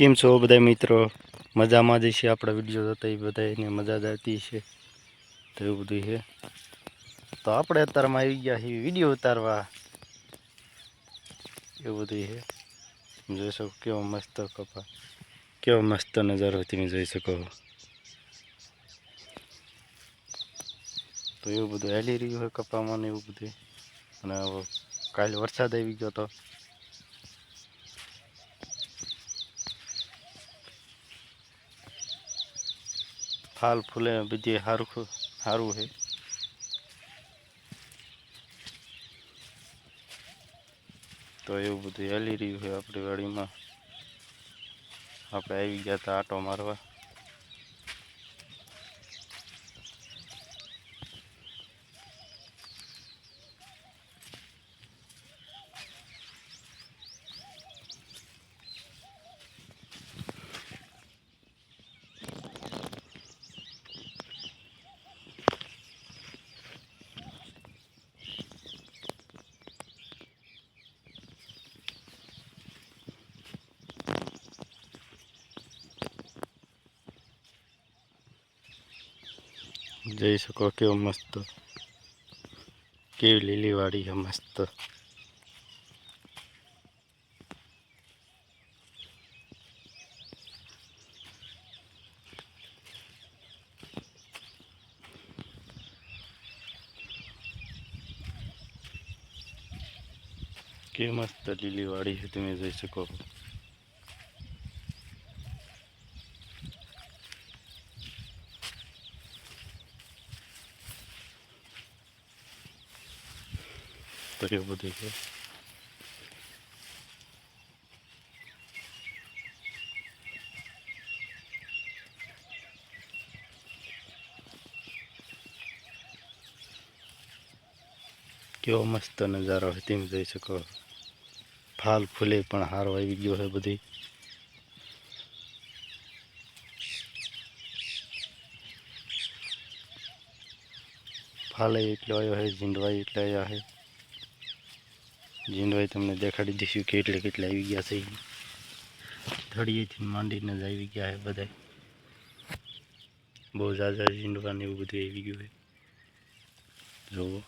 કેમ છો બધા મિત્રો? મજામાં જ છે આપણા વીડિયો હતા એ બધાને મજા જતી છે તો એવું બધું છે. તો આપણે અત્યારમાં આવી ગયા છીએ વીડિયો ઉતારવા. એવું બધું છે. જોઈ શકો કેવો મસ્ત કપા, કેવો મસ્ત નજારો તમે જોઈ શકો. તો એવું બધું હેલી રહ્યું હોય કપામાં ને એવું બધું. અને કાલે વરસાદ આવી ગયો તો ફાલ ફૂલે બધી સારું સારું છે તો એવું બધું હેલી રહ્યું છે આપણી વાડીમાં આપણે આવી ગયા હતા આટો મારવા જઈ શકો કેવો મસ્ત. કેવી લીલીવાળી છે મસ્ત. કેવી મસ્ત લીલીવાળી છે, તમે જોઈ શકો. એવું બધું કેવો મસ્ત નજારો હોય તેમ જોઈ શકો. ફાલ ફૂલે પણ હારો આવી ગયો છે બધી. ફાલે એટલો આવ્યો હોય ઝીંડવાઈ એટલે આવ્યા છે. ઝીંડવાઈ તમને દેખાડી દઈશું કેટલે કેટલા આવી ગયા છે. થળીએથી માંડીને જ આવી ગયા છે બધા. બહુ ઝાઝા જીંડવાને એવું બધું આવી ગયું છે. જુઓ.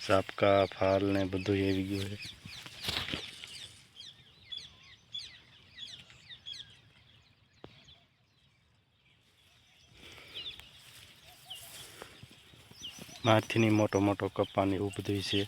સાપકા, ફાલ ને બધું આવી ગયું છે. માથીની મોટો મોટો કપ્પાની એવું બધું છે.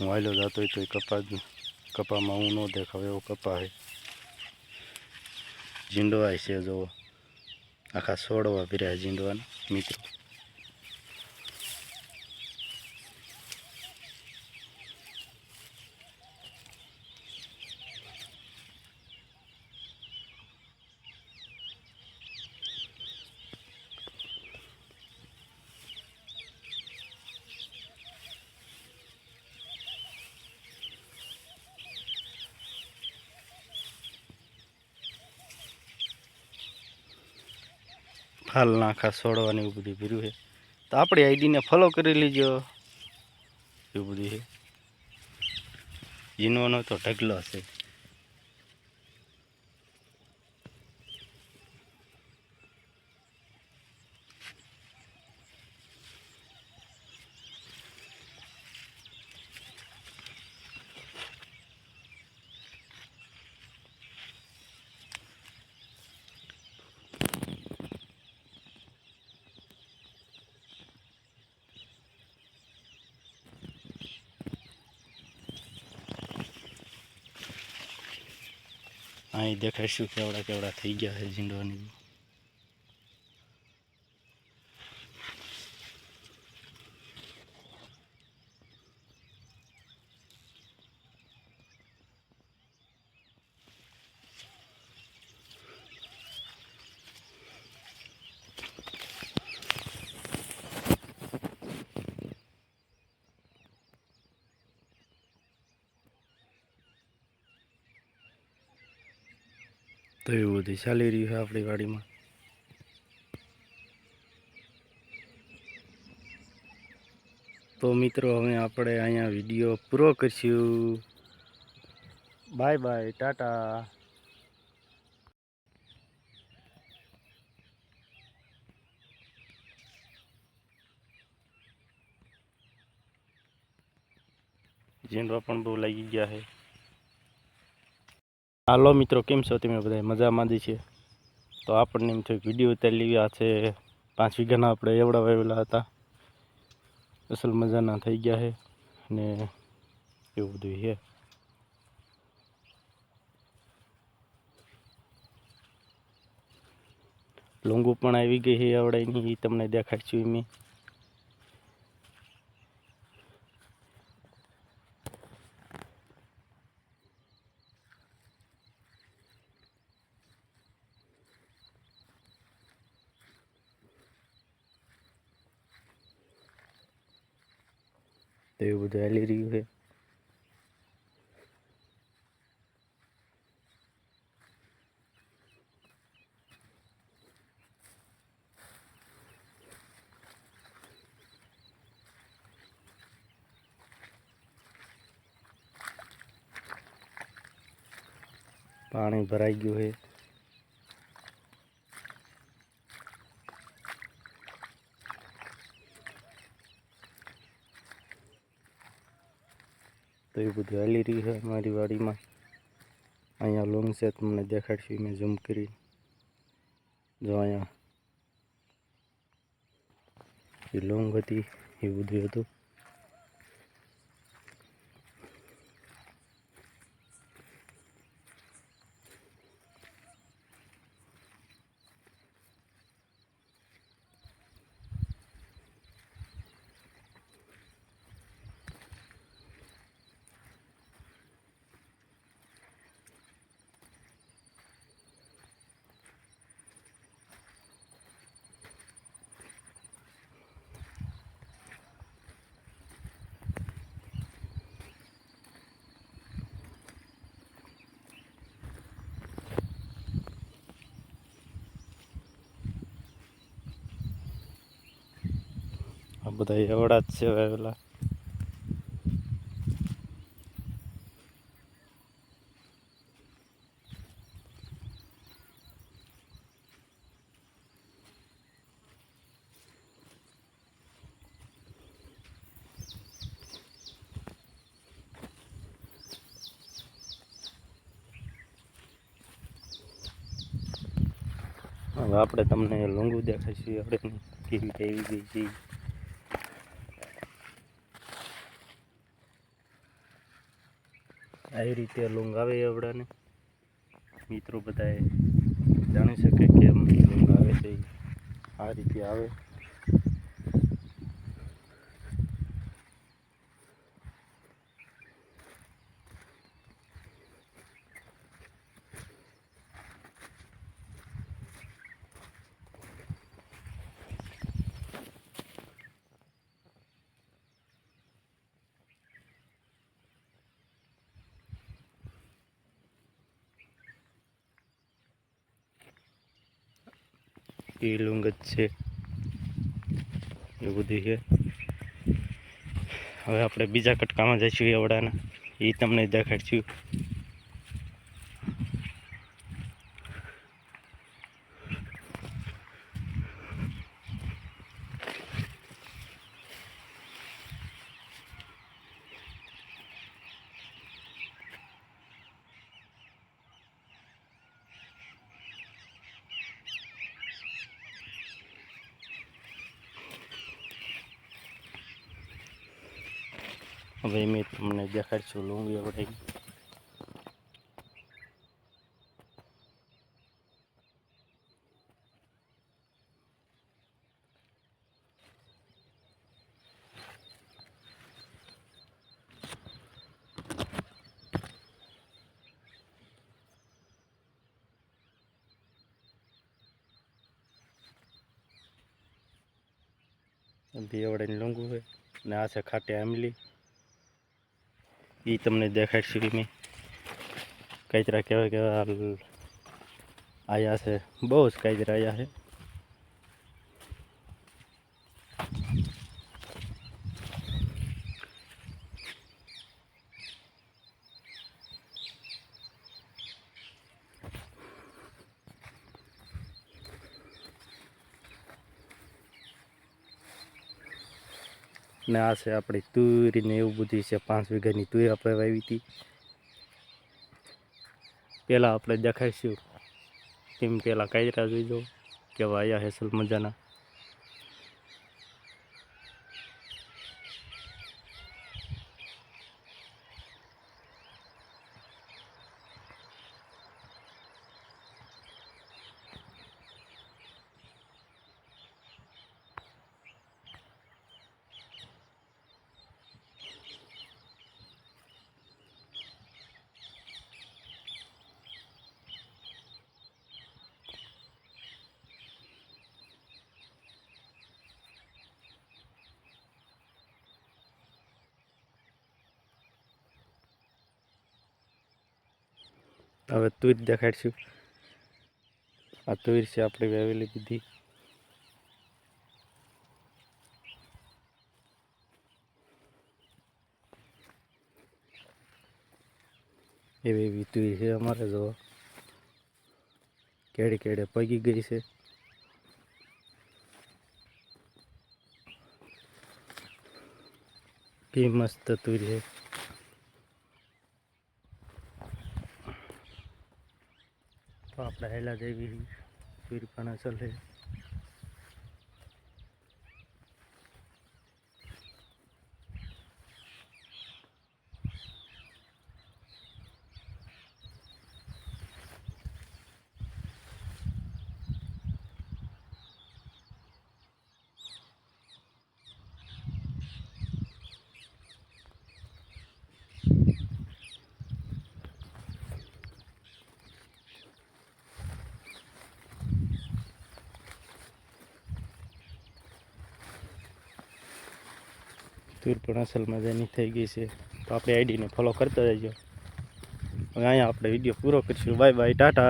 હું આવેલો જતો હોય તો એ કપા કપામાં હું ન દેખાવ એવો કપા છે. જીંડવાય છે જો આખા છોડવા પીર્યા જીંડવાના મિત્રો. ફાલ નાખા છોડવાની એવું બધું ભીરું છે. તો આપણી આઈડીને ફોલો કરી લેજો. એવું બધું છે. જીનવાનો તો ઢગલો હશે અહીં દેખાડશું કેવડા કેવડા થઈ ગયા છે ઝીંડવાની. તો એવું બધું ચાલી રહ્યું છે આપણી વાડીમાં. તો મિત્રો, હવે આપણે અહીંયા વીડિયો પૂરો કરીશું. Bye bye, tata. ઝીંડવા પણ બહુ લાગી ગયા છે. હાલો મિત્રો, કેમ છો તમે બધા? મજામાં જ છે તો આપણને એમ થયું વીડિયો ઉતારી લેવી. આ છે પાંચ વીઘાના આપણે એવડા વાવેલા હતા. અસલ મજાના થઈ ગયા છે અને એવું બધું છે. લોંગું પણ આવી ગઈ છે આવડાની એ તમને દેખાડશું મેં તો એવું બધું હાલી રહ્યું છે પાણી ભરાઈ ગયું છે એ બધું હાલી રહ્યું છે અમારી વાડીમાં. અહીંયા લોંગ છે તમને દેખાડશું, મેં ઝૂમ કરી જો અહીંયા. એ લોંગ હતી, એ બધું હતું. આ બધા એવડા જ છે વાવેલા હવે આપણે તમને લોંગુ દેખાઈશું આપણે કેવી કેવી ગઈ છે. આવી રીતે લોંગ આવે એવડાને મિત્રો બધાએ જાણી શકે કેમ લોંગ આવે છે આ રીતે આવે. એ લોંગ જ છે. એવું બધું છે. હવે આપણે બીજા કટકામાં જઈશું એવડાના એ તમને દેખાડશું. હવે મેં તમને દેખાડશું લોંગ બે વડે લોંગું હોય ને આ છે ખાટી આમલી એ તમને દેખાડશું મેં કચરા કેવા કેવા આયા છે. બહુ જ કચરા આવ્યા છે. ને આ છે આપણી તુરી ને એવું બધું છે. પાંચ વીઘાની તુર આપણે વાવી હતી. પહેલાં આપણે દેખાઈશું. તેમ પહેલાં કાયરા જોઈ જાઓ કેવા આવ્યા હેસલ મજાના. હવે તુર દેખાડશું. આ તુર છે આપણે વેવેલી બધી. એવી એવી તુર છે અમારે જો કેડે કેડે પગી ગઈ છે. કે મસ્ત તુર છે. તો આપણે હેલા જેવી તુર પણ અસલ મજાની થઈ ગઈ છે. તો આપણે આઈડીને ફોલો કરતા જજો. હવે અહીંયા આપણે વીડિયો પૂરો કરીશું. Bye bye Tata